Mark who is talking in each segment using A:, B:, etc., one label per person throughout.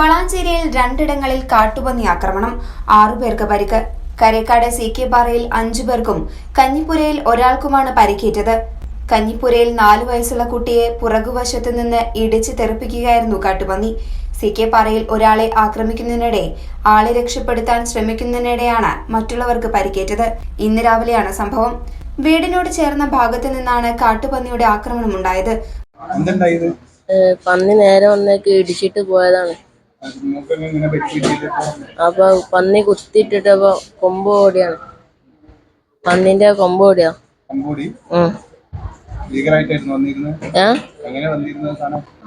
A: വളാഞ്ചേരിയിൽ രണ്ടിടങ്ങളിൽ കാട്ടുപന്നി ആക്രമണം. ആറുപേർക്ക് പരിക്ക്. കരേക്കാട് സി കെ പാറയിൽ അഞ്ചു പേർക്കും കഞ്ഞിപ്പുരയിൽ ഒരാൾക്കുമാണ് പരിക്കേറ്റത്. കഞ്ഞിപ്പുരയിൽ നാലു വയസ്സുള്ള കുട്ടിയെ പുറകുവശത്തു നിന്ന് ഇടിച്ച് തെറിപ്പിക്കുകയായിരുന്നു കാട്ടുപന്നി. സി കെ പാറയിൽ ഒരാളെ ആക്രമിക്കുന്നതിനിടെ ആളെ രക്ഷപ്പെടുത്താൻ ശ്രമിക്കുന്നതിനിടെയാണ് മറ്റുള്ളവർക്ക് പരിക്കേറ്റത്. ഇന്ന് രാവിലെയാണ് സംഭവം. വീടിനോട് ചേർന്ന ഭാഗത്തു നിന്നാണ് കാട്ടുപന്നിയുടെ
B: ആക്രമണം
C: ഉണ്ടായത് പന്നി നേരെ വന്നേക്ക് ഇടിച്ചിട്ട് പോയതാണ്. അപ്പൊ പന്നി കുത്തിയിട്ടിട്ടപ്പോ കൊമ്പ് ഓടിയാണ്. പന്നിന്റെ കൊമ്പ് ഓടിയാ.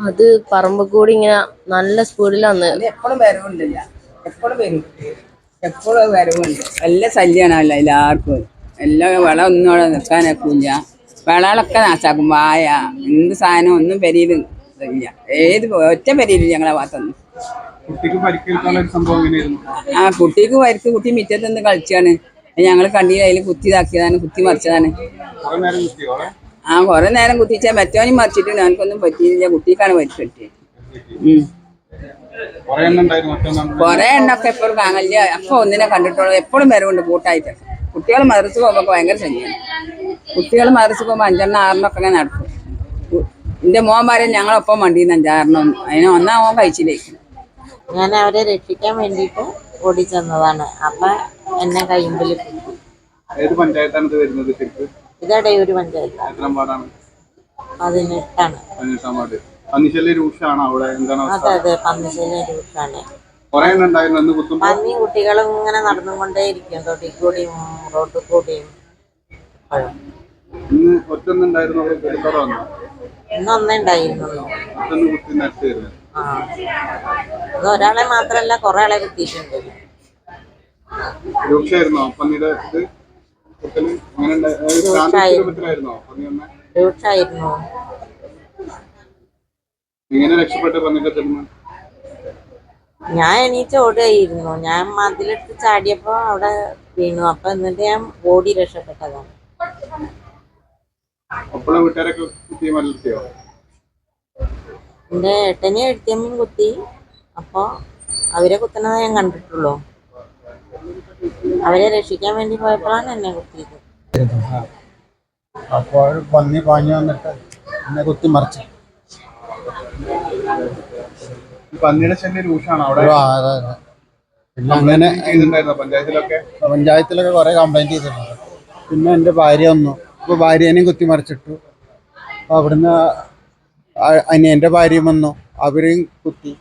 C: അത് പറമ്പ് കൂടി ഇങ്ങനെ നല്ല സ്പീഡിൽ വന്ന്.
D: എപ്പോഴും വരവുണ്ടല്ല. എപ്പോഴും വരും. എപ്പോഴും വരവുണ്ട്. നല്ല ശല്യമാണല്ല എല്ലാവർക്കും. എല്ലാം വളം ഒന്നും അവിടെ നിൽക്കാനൊക്കില്ല. വിളകളൊക്കെ നാശാക്കും. വായ എന്ത് സാധനം ഒന്നും പെരിയിൽ ഇല്ല. ഏത് ഒറ്റ പെരിയില്ല ഞങ്ങളെ ഭാഗത്തൊന്നും.
B: കുട്ടിക്ക് പരിക്കേൽക്കാനുള്ള ഒരു സംഭവം എങ്ങനെയായിരുന്നു?
D: ആ കുട്ടിക്ക് പരിക്ക് കുട്ടി മിറ്റത്ത് നിന്ന് കളിച്ചാണ്. ഞങ്ങൾ കണ്ടില്ല അതിൽ കുത്തി ഇതാക്കിയതാണ് കുത്തി മറിച്ചതാണ്.
B: കുറെ നേരം കുത്തിയോ
D: ആ കുറെ നേരം കുത്തിച്ചാൽ മറ്റവനും മറിച്ചിട്ടുണ്ട് അവനക്കൊന്നും പറ്റിയില്ല കുട്ടിക്കാണ് പരിക്ക് പറ്റിയത്
B: കുറെ
D: കൊറേ എണ്ണൊക്കെ എപ്പോഴും കാണില്ല അപ്പൊ ഒന്നിനെ കണ്ടിട്ടുള്ളൂ. എപ്പോഴും വരവുണ്ട് കൂട്ടായിട്ട്. കുട്ടികൾ മദ്രസ് പോകുമ്പോൾ ഭയങ്കര ശല്യമാണ് കുട്ടികൾ മദ്രസ് പോകുമ്പോൾ അഞ്ചെണ്ണം ആറിനൊക്കെ അങ്ങനെ നടക്കും. എന്റെ മോൻ പറയും ഞങ്ങളൊപ്പം വണ്ടിന്ന് അഞ്ചാറിനും. അതിന് ഒന്നാ മോൻ കഴിച്ചിലേക്ക്
E: ഞാൻ അവരെ രക്ഷിക്കാൻ വേണ്ടിയിട്ട് ഓടി ചെന്നതാണ് അപ്പൊ എന്നെ കയ്യുമ്പിൽ
B: ഏത് പഞ്ചായത്താണ് ഇത് വരുന്നത് ശരിക്ക്?
E: ഇതടയൂര് പഞ്ചായത്ത്.
B: എത്രാം
E: പതിനെട്ടാണ്.
B: പതിനെട്ടാം പാട് പന്നിശല്യ രൂക്ഷമാണ് അവിടെ? എന്താണ് അവസ്ഥ?
E: അതെ
B: കുറെ എണ്ണം ഉണ്ടായിരുന്നു. അന്ന് കുത്തുമ്പോ
E: പന്നിയും കുട്ടികളും ഇങ്ങനെ നടന്നുകൊണ്ടേയിരിക്കും തൊട്ടി കൂടിയും റോട്ടിൽ കൂടിയും
B: ഇന്ന് അവിടെ വന്നു?
E: ഒന്നേ ഉണ്ടായിരുന്നുള്ളൂ.
B: മറ്റൊന്ന് കുത്തി വരുന്നത്.
E: ഇത് ഒരാളെ മാത്രല്ല കുറെ ആളെ കുത്തിയിട്ടുണ്ട് രൂക്ഷായിരുന്നു.
B: എങ്ങനെ രക്ഷപ്പെട്ട്
E: ഞാൻ എണീറ്റ് ഓടുകയായിരുന്നു. ഞാൻ മതിലെടുത്ത് ചാടിയപ്പോ അവിടെ വീണു. അപ്പൊ എന്നിട്ട് ഞാൻ ഓടി രക്ഷപ്പെട്ടതാണ്. എന്റെ ഏട്ടനെ എഴുത്തിയമ്മയും കുത്തി. അപ്പോൾ അവരെ കുത്തുന്നത് ഞാൻ കണ്ടിട്ടുള്ളൂ. അവരെ രക്ഷിക്കാൻ വേണ്ടി പോയപ്പോഴാണ് എന്നെ കുത്തിയത്.
F: അപ്പോൾ പന്നി പാഞ്ഞു വന്നിട്ട് എന്നെ കുത്തി മറിച്ചു.
B: പന്നിയുടെ ശല്യം രൂക്ഷമാണ് അവിടെ.
F: പിന്നെ അങ്ങനെ
B: പഞ്ചായത്തിലൊക്കെ?
F: പഞ്ചായത്തിലൊക്കെ കുറെ കംപ്ലൈന്റ് ചെയ്തിട്ടുണ്ട്. പിന്നെ എന്റെ ഭാര്യ വന്നു. അപ്പോൾ ഭാര്യേനെയും കുത്തി മറിച്ചിട്ടു. അവിടുന്ന് അനിയന്റെ ഭാര്യയും വന്നു. അവരെയും കുത്തി.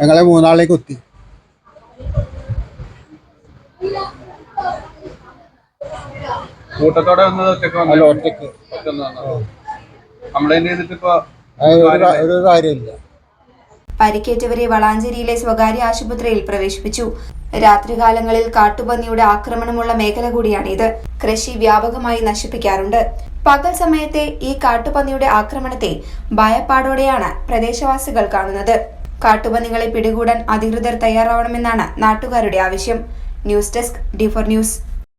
F: ഞങ്ങളെ മൂന്നാളെയും കുത്തി.
B: കൂട്ടത്തോടെ വന്നത്
F: ഒറ്റയ്ക്ക്
B: അല്ല കംപ്ലൈന്റ്
F: ഒരു കാ- ഒരു കാര്യമില്ല.
A: പരിക്കേറ്റവരെ വളാഞ്ചേരിയിലെ സ്വകാര്യ ആശുപത്രിയിൽ പ്രവേശിപ്പിച്ചു. രാത്രികാലങ്ങളിൽ കാട്ടുപന്നിയുടെ ആക്രമണമുള്ള മേഖല കൂടിയാണിത്. കൃഷി വ്യാപകമായി നശിപ്പിക്കാറുണ്ട്. പകൽ സമയത്തെ ഈ കാട്ടുപന്നിയുടെ ആക്രമണത്തെ ഭയപ്പാടോടെയാണ് പ്രദേശവാസികൾ കാണുന്നത്. കാട്ടുപന്നികളെ പിടികൂടാൻ അധികൃതർ തയ്യാറാവണമെന്നാണ് നാട്ടുകാരുടെ ആവശ്യം. News desk D four news.